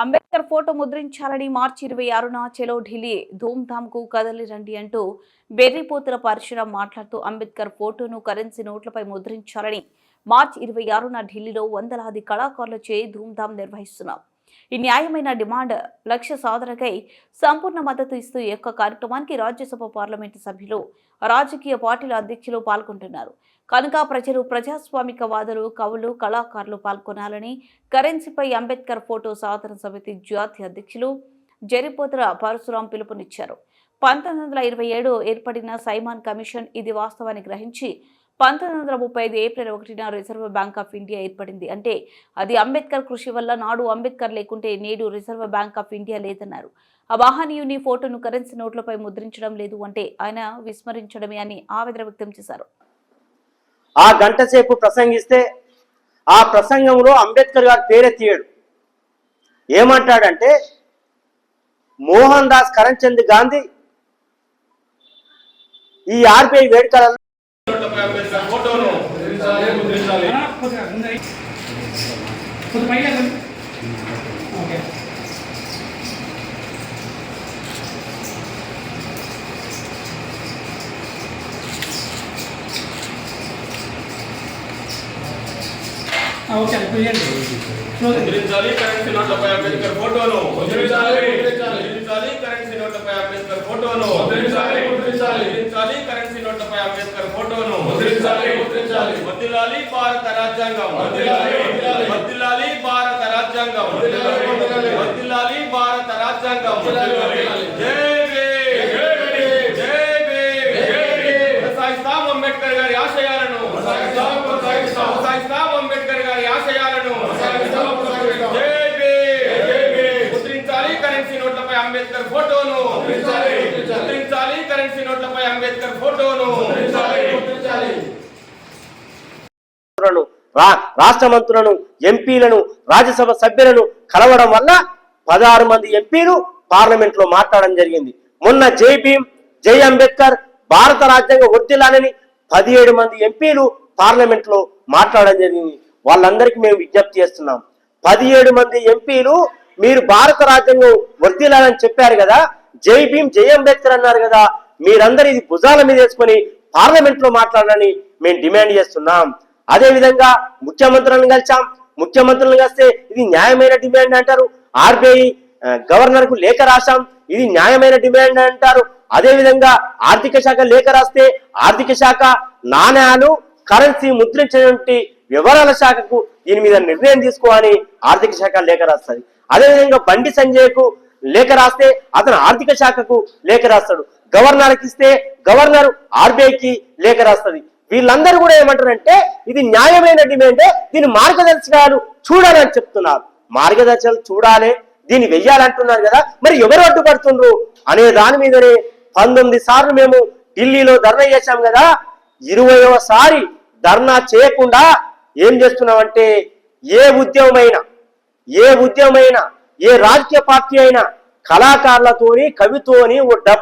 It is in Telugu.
అంబేద్కర్ ఫోటో ముద్రించాలని మార్చి ఇరవై ఆరున చెలో ఢిల్లీ ధూమ్ధామ్కు కదలి రండి అంటూ బెర్రీపోతుల పరశురాం మాట్లాడుతూ అంబేద్కర్ ఫోటోను కరెన్సీ నోట్లపై ముద్రించాలని మార్చి ఇరవై ఆరున ఢిల్లీలో వందలాది కళాకారులచే ధూమ్ధామ్ నిర్వహిస్తున్నాం ఈ న్యాయమైన డిమాండ్ లక్ష్య సాధనకై సంపూర్ణ మద్దతు ఇస్తూ ఈ యొక్క కార్యక్రమానికి రాజ్యసభ పార్లమెంటు సభ్యులు రాజకీయ పార్టీల అధ్యక్షులు పాల్గొంటున్నారు. కనుక ప్రజలు ప్రజాస్వామిక వాదులు కవులు కళాకారులు పాల్గొనాలని కరెన్సీపై అంబేద్కర్ ఫోటో సాధన సమితి జాతీయ అధ్యక్షులు జరిపోతుల పరశురాం పిలుపునిచ్చారు. పంతొమ్మిది వందల ఇరవై ఏడు ఏర్పడిన సైమాన్ కమిషన్ ఇది వాస్తవాన్ని గ్రహించి పంతొమ్మిది వందల ముప్పై ఐదు ఏప్రిల్ ఒకటిన రిజర్వ్ బ్యాంక్ ఆఫ్ ఇండియా ఏర్పడింది. అంటే అది అంబేద్కర్ కృషి వల్ల నాడు అంబేద్కర్ లేకుంటే నేడు రిజర్వ్ బ్యాంక్ ఆఫ్ ఇండియా లేదన్నారు. ఆ వాహనీయుని ఫోటోను కరెన్సీ నోట్లపై ముద్రించడం లేదు అంటే ఆయన విస్మరించడమే అని ఆవేదన వ్యక్తం చేశారు. ఆ గంట సేపు ప్రసంగిస్తే ఆ ప్రసంగంలో అంబేద్కర్ గారు పేరెత్తియాడు. ఏమంటాడంటే మోహన్ దాస్ కరణ్చంద్ గాంధీ ఈ ఆర్బీఐ వేడుకలలో అంబేద్కర్ ఫోటోను ముద్రించాలి ముద్రించాలి కొద్దిగా ఉంది కొద్ది పైగా ఉంది. ఓకే ఆ, ఓకే ఇప్పుడు చేయండి క్లోజ్ చేయండి. ముద్రించాలి కరెన్సీ నోట్లపై అంబేద్కర్ ఫోటోను ముద్రించాలి ముద్రించాలి కరెన్సీ నోట్లపై అంబేద్కర్ ఫోటోను ముద్రించాలి ముద్రించాలి ముద్రించాలి కరెన్సీ నోట్లపై అంబేద్కర్ ఫోటోను ముద్రించాలి ముద్రించాలి. వర్ధిల్లాలి భారత రాజ్యాంగం. వర్ధిల్లాలి వర్ధిల్లాలి భారత రాజ్యాంగం. వర్ధిల్లాలి భారత రాజ్యాంగం. కొనసాగిస్తాం అంబేద్కర్ గారి ఆశయాలను. అంబేద్కర్ గారి ఆశయాలను. ముద్రించాలి కరెన్సీ నోట్లపై ఫోటోను. ముద్రించాలి కరెన్సీ నోట్లపై అంబేద్కర్ ఫోటోను ముద్రించాలి ముద్రించాలి మంత్రులను, రా- రాష్ట్ర మంత్రులను ఎంపీలను రాజ్యసభ సభ్యులను కలవడం వల్ల పదహారు మంది ఎంపీలు పార్లమెంట్లో మాట్లాడడం జరిగింది. మొన్న జై భీమ్ జై అంబేద్కర్ భారత రాజ్యాంగం వర్దిల్లాలని పదిహేడు మంది ఎంపీలు పార్లమెంట్లో మాట్లాడడం జరిగింది. వాళ్ళందరికీ మేము విజ్ఞప్తి చేస్తున్నాం. పదిహేడు మంది ఎంపీలు మీరు భారత రాజ్యాంగం వర్దిల్లాలని చెప్పారు కదా జై భీమ్ జై అంబేద్కర్ అన్నారు కదా మీరందరూ ఇది భుజాల మీద వేసుకొని పార్లమెంట్లో మాట్లాడాలని మేము డిమాండ్ చేస్తున్నాం. అదే విధంగా ముఖ్యమంత్రులను కలిసాం ముఖ్యమంత్రులను కలిస్తే ఇది న్యాయమైన డిమాండ్ అంటారు. ఆర్బీఐ గవర్నర్కు లేఖ రాశాం. ఇది న్యాయమైన డిమాండ్ అంటారు. అదే విధంగా ఆర్థిక శాఖ లేఖ రాస్తే ఆర్థిక శాఖ నాణ్యాలు కరెన్సీ ముద్రించినటువంటి వివరాల శాఖకు దీని మీద నిర్ణయం తీసుకోవాలని ఆర్థిక శాఖ లేఖ రాస్తుంది. అదేవిధంగా బండి సంజయ్కు లేఖ రాస్తే అతను ఆర్థిక శాఖకు లేఖ రాస్తాడు. గవర్నర్కి ఇస్తే గవర్నర్ ఆర్బీఐకి లేఖ రాస్తుంది. వీళ్ళందరూ కూడా ఏమంటారంటే ఇది న్యాయమైన డిమాండ్ దీని మార్గదర్శకాలు చూడాలని చెప్తున్నారు. మార్గదర్శకాలు చూడాలి దీన్ని వెయ్యాలంటున్నారు కదా మరి ఎవరు అడ్డుపడుతుండ్రు? అనే దాని మీదనే పంతొమ్మిది సార్లు మేము ఢిల్లీలో ధర్నా చేశాం కదా ఇరవయవసారి ధర్నా చేయకుండా ఏం చేస్తున్నామంటే ఏ ఉద్యమమైనా ఏ ఉద్యమైనా ఏ రాజకీయ పార్టీ అయినా కళాకారులతోని కవితోని ఓ డబ్